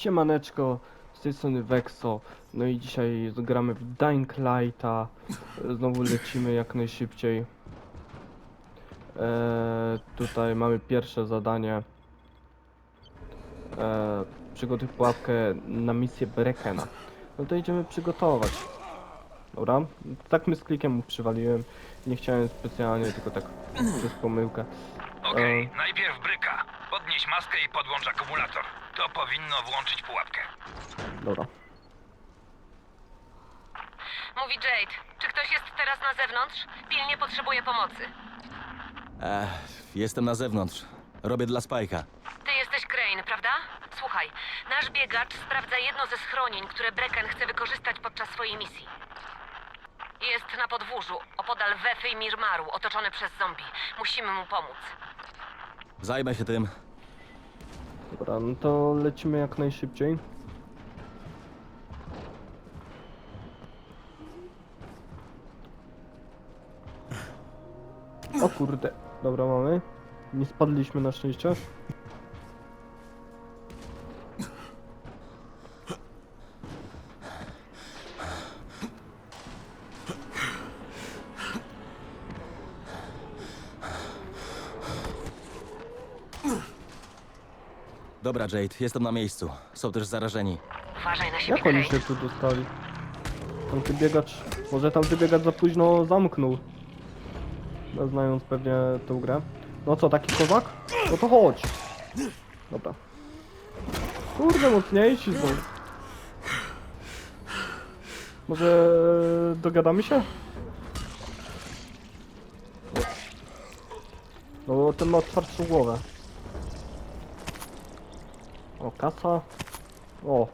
Siemaneczko, z tej strony Vexo, no i dzisiaj gramy w Dying Lighta, znowu lecimy jak najszybciej. Eee, tutaj mamy pierwsze zadanie. Eee, przygotuj pułapkę na misję Brekena. No to idziemy przygotować. Dobra, tak my z klikiem mu przywaliłem, nie chciałem specjalnie, tylko tak przez pomyłkę. Okej, E. najpierw bryka. Podnieś maskę i podłącz akumulator. To powinno włączyć pułapkę. Dobra. Mówi Jade. Czy ktoś jest teraz na zewnątrz? Pilnie potrzebuje pomocy. E, jestem na zewnątrz. Robię dla Spajka. Ty jesteś Crane, prawda? Słuchaj, nasz biegacz sprawdza jedno ze schronień, które Brecken chce wykorzystać podczas swojej misji. Jest na podwórzu, opodal Wefy i Mirmaru, otoczony przez zombie. Musimy mu pomóc. Zajmę się tym. Dobra, no to lecimy jak najszybciej. O kurde, dobra mamy. Nie spadliśmy na szczęście. Dobra, Jade, jestem na miejscu. Są też zarażeni. Uważaj na siebie, Jak oni się tu dostali? Tamty biegacz, może tamty biegacz za późno zamknął. No, znając pewnie tę grę. No co, taki kozak? No to chodź. Dobra. Kurde, mocniejsi są. Może dogadamy się? No ten ma otwartą głowę. O, kasa. O,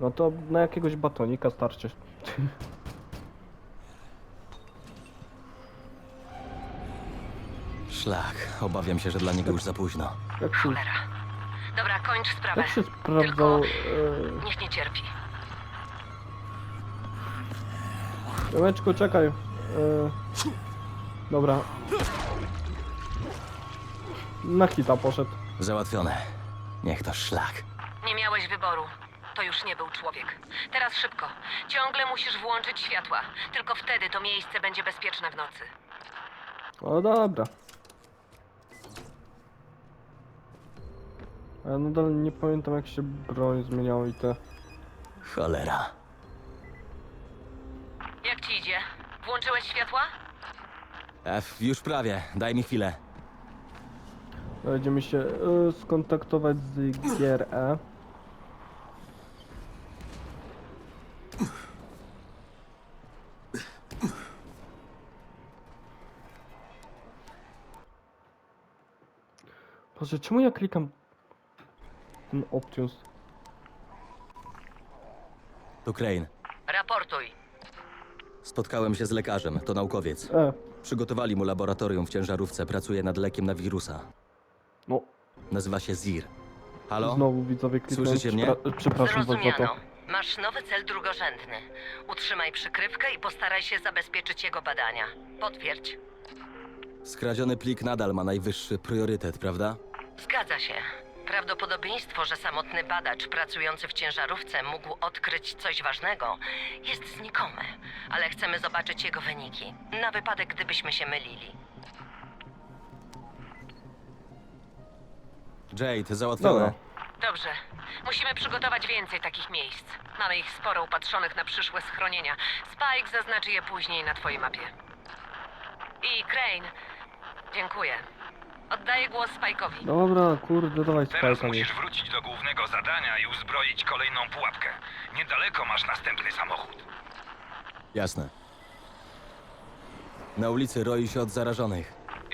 no to na jakiegoś batonika starczy. Szlak. Obawiam się, że dla niego już za późno. Jak się, Cholera. Dobra, kończ sprawę. jak się sprawdzał... Tylko E, niech nie cierpi. Jomeczku, czekaj. E, dobra. Na hita poszedł. Załatwione. Niech to szlak. Nie miałeś wyboru. To już nie był człowiek. Teraz szybko. Ciągle musisz włączyć światła. Tylko wtedy to miejsce będzie bezpieczne w nocy. O dobra. A ja nadal nie pamiętam jak się broń zmieniało i te... Cholera. Jak ci idzie? Włączyłeś światła? F, już prawie. Daj mi chwilę. Będziemy się e, skontaktować z GRE. Boże, czemu ja klikam ten Optimus? To Crane. Raportuj. Spotkałem się z lekarzem. To naukowiec. E, Przygotowali mu laboratorium w ciężarówce. Pracuje nad lekiem na wirusa. No, Nazywa się ZIR. Halo? znowu widzowie kliknąłem. Słyszycie mnie? Przepra- Przepraszam was za to. Zrozumiano. Masz nowy cel drugorzędny. Utrzymaj przykrywkę i postaraj się zabezpieczyć jego badania. Potwierdź. Skradziony plik nadal ma najwyższy priorytet, prawda? Zgadza się. Prawdopodobieństwo, że samotny badacz pracujący w ciężarówce mógł odkryć coś ważnego, jest znikome, ale chcemy zobaczyć jego wyniki, na wypadek gdybyśmy się mylili. Jade, załatwione. Dobra. Dobrze. Musimy przygotować więcej takich miejsc. Mamy ich sporo upatrzonych na przyszłe schronienia. Spike zaznaczy je później na twojej mapie. I Crane, dziękuję. Oddaję głos Spike'owi. Dobra, kurde, dawaj Teraz musisz wrócić do głównego zadania i uzbroić kolejną pułapkę. Niedaleko masz następny samochód. Jasne. Na ulicy roi się od zarażonych.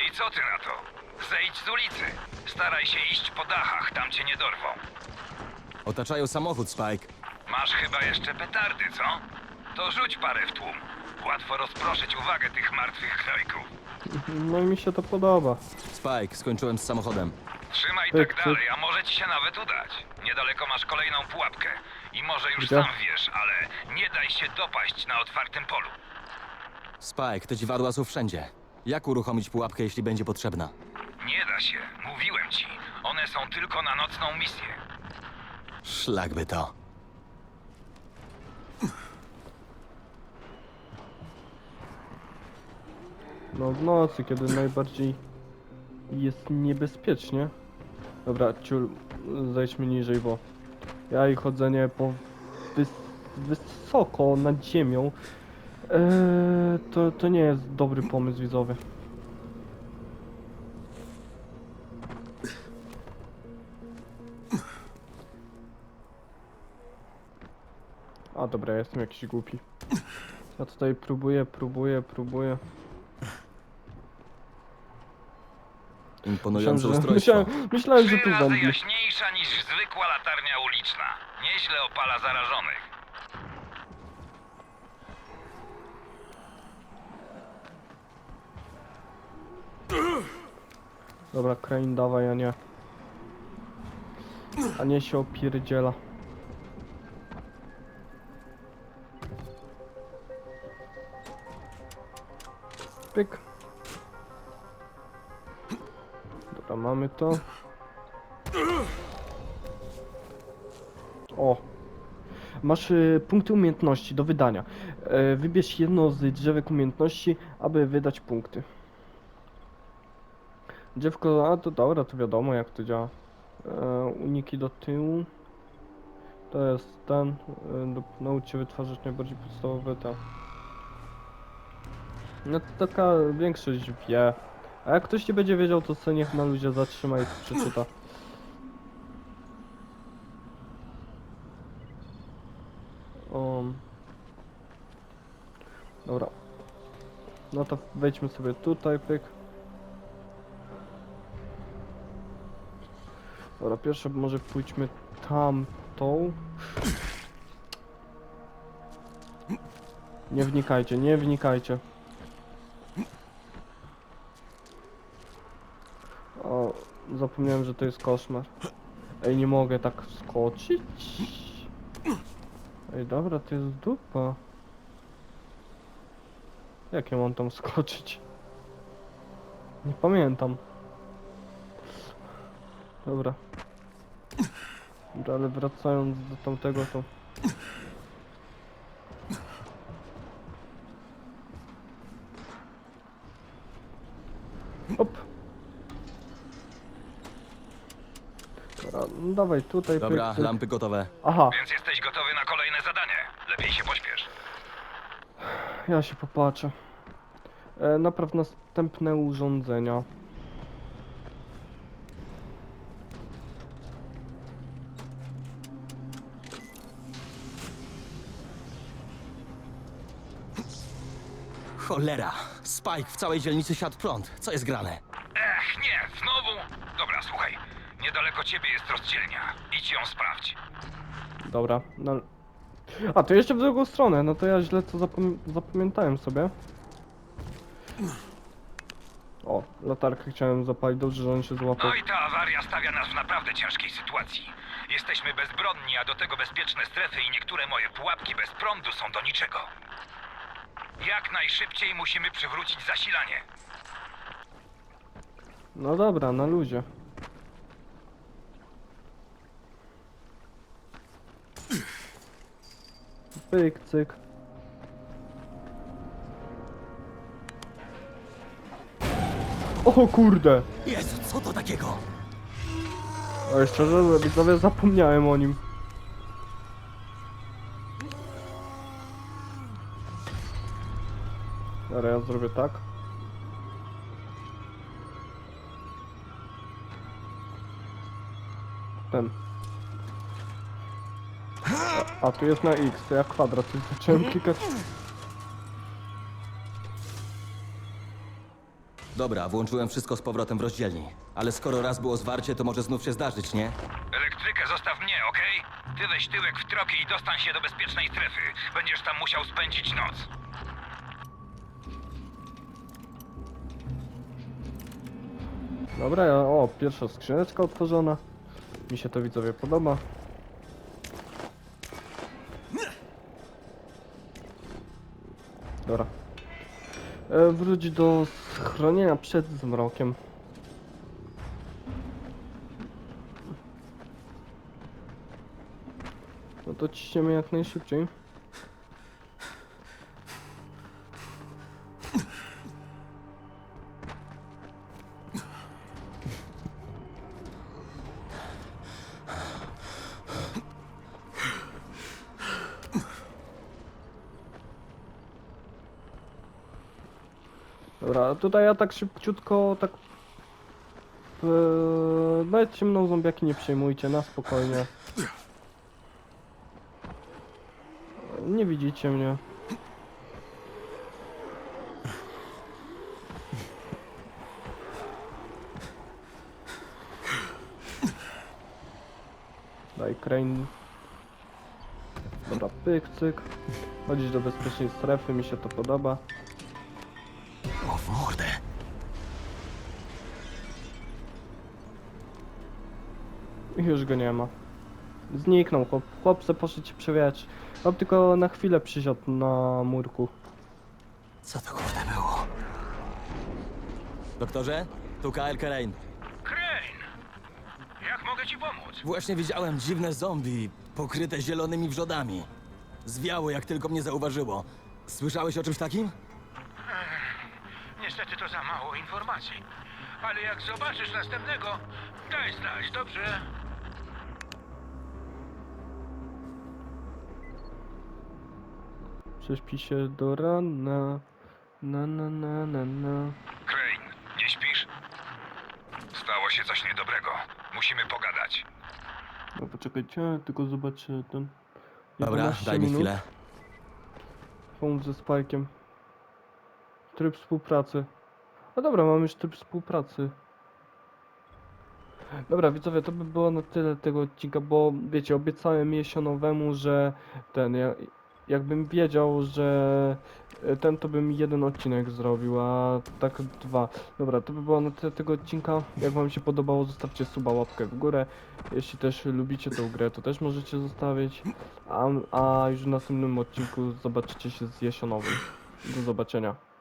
I co ty na to? Zejdź z ulicy. Staraj się iść po dachach, tam cię nie dorwą. Otaczają samochód, Spike. Masz chyba jeszcze petardy, co? To rzuć parę w tłum. Łatwo rozproszyć uwagę tych martwych krojków. No i mi się to podoba. Spike, skończyłem z samochodem. Trzymaj Pyk, tak pyk. dalej, a może ci się nawet udać. Niedaleko masz kolejną pułapkę. I może już Gdzie? sam wiesz, ale nie daj się dopaść na otwartym polu. Spike, te dziwadła są wszędzie. Jak uruchomić pułapkę, jeśli będzie potrzebna? Nie da się, mówiłem ci. One są tylko na nocną misję. Szlak by to. No w nocy, kiedy najbardziej jest niebezpiecznie. Dobra, ciul, zejdźmy niżej, bo ja i chodzenie po wys wysoko nad ziemią eee, to, to nie jest dobry pomysł widzowy. A dobra, ja jestem jakiś głupi. Ja tutaj próbuję, próbuję, próbuję. Imponujące że, ustrojstwo. myślałem, myślałem, że Trzy to razy zombie. jaśniejsza niż zwykła latarnia uliczna. Nieźle opala zarażonych. Dobra, Crane dawaj, a nie. A nie się opierdziela. Pyk. Dobra, mamy to. O. Masz y, punkty umiejętności do wydania. E, wybierz jedno z drzewek umiejętności, aby wydać punkty. Drzewko, a to dobra, to wiadomo jak to działa. E, uniki do tyłu. To jest ten. E, do, naucz się wytwarzać najbardziej podstawowe te. No to taka większość wie. A jak ktoś nie będzie wiedział, to sobie niech na ludzie zatrzyma i przeczyta. Um. Dobra. No to wejdźmy sobie tutaj, pyk. Dobra, pierwsze może pójdźmy tamtą. Nie wnikajcie, nie wnikajcie. O, zapomniałem, że to jest koszmar. Ej, nie mogę tak skoczyć. Ej, dobra, to jest dupa. Jak ja mam tam skoczyć? Nie pamiętam. Dobra. Dobra, ale wracając do tamtego to... Op. Dobra, no dawaj tutaj. Dobra, pyk, pyk. lampy gotowe. Aha, Więc jesteś gotowy na kolejne zadanie. Lepiej się pośpiesz. ja się popatrzę. E, napraw następne urządzenia. Cholera! Spike w całej dzielnicy siadł prąd. Co jest grane? Ech, nie, znowu? Dobra, słuchaj. Niedaleko ciebie jest rozdzielnia. Idź ją sprawdź. Dobra, no... A, to jeszcze w drugą stronę, no to ja źle to zapom zapamiętałem sobie. O, latarkę chciałem zapalić, dobrze, że on się złapał. No i ta awaria stawia nas w naprawdę ciężkiej sytuacji. Jesteśmy bezbronni, a do tego bezpieczne strefy i niektóre moje pułapki bez prądu są do niczego. Jak najszybciej musimy przywrócić zasilanie. No dobra, na luzie. Pyk, cyk. O kurde! Jezu, co to takiego? Ale szczerze, widzowie, zapomniałem o nim. Dobra, ja zrobię tak. Ten. A, tu jest na X, to ja kwadrat, to zacząłem klikać. Dobra, włączyłem wszystko z powrotem w rozdzielni. Ale skoro raz było zwarcie, to może znów się zdarzyć, nie? Elektrykę zostaw mnie, okej? Ty weź tyłek w tropie i dostań się do bezpiecznej strefy. Będziesz tam musiał spędzić noc. Dobra, ja, o, pierwsza skrzyneczka otworzona. Mi się to widzowie podoba. Wróć do schronienia przed zmrokiem. No to ciśniemy jak najszybciej. Tutaj ja tak szybciutko, tak... Nawet się mną zombiaki nie przejmujcie, na spokojnie. Nie widzicie mnie. Daj crane. Dobra, pyk, cyk. Chodzić do bezpiecznej strefy, mi się to podoba. O, w mordę. I już go nie ma. Zniknął chłop. Chłopce poszedł się przewietrzyć. On tylko na chwilę przysiadł na murku. Co to kurde było? Doktorze? Tu Kyle Kane. Crane! Jak mogę ci pomóc? Właśnie widziałem dziwne zombie, pokryte zielonymi wrzodami. Zwiało, jak tylko mnie zauważyło. Słyszałeś o czymś takim? Niestety to za mało informacji. Ale jak zobaczysz następnego, daj znać, dobrze? Prześpi się do rana. Na na na na na. Crane, nie śpisz? Stało się coś niedobrego. Musimy pogadać. No poczekajcie, tylko zobaczę ten. Dobra, 11 daj mi minut. chwilę. Pomóc ze Spike'iem. Tryb współpracy. No dobra, mam już tryb współpracy. Dobra, widzowie, to by było na tyle tego odcinka, bo wiecie, obiecałem Jesionowemu, że ten, ja, jakbym wiedział, że e, ten, to bym jeden odcinek zrobił, a tak dwa. Dobra, to by było na tyle tego odcinka. Jak wam się podobało, zostawcie suba, łapkę w górę. Jeśli też lubicie tę grę, to też możecie zostawić. A, a już w następnym odcinku zobaczycie się z Jesionowym. Do zobaczenia.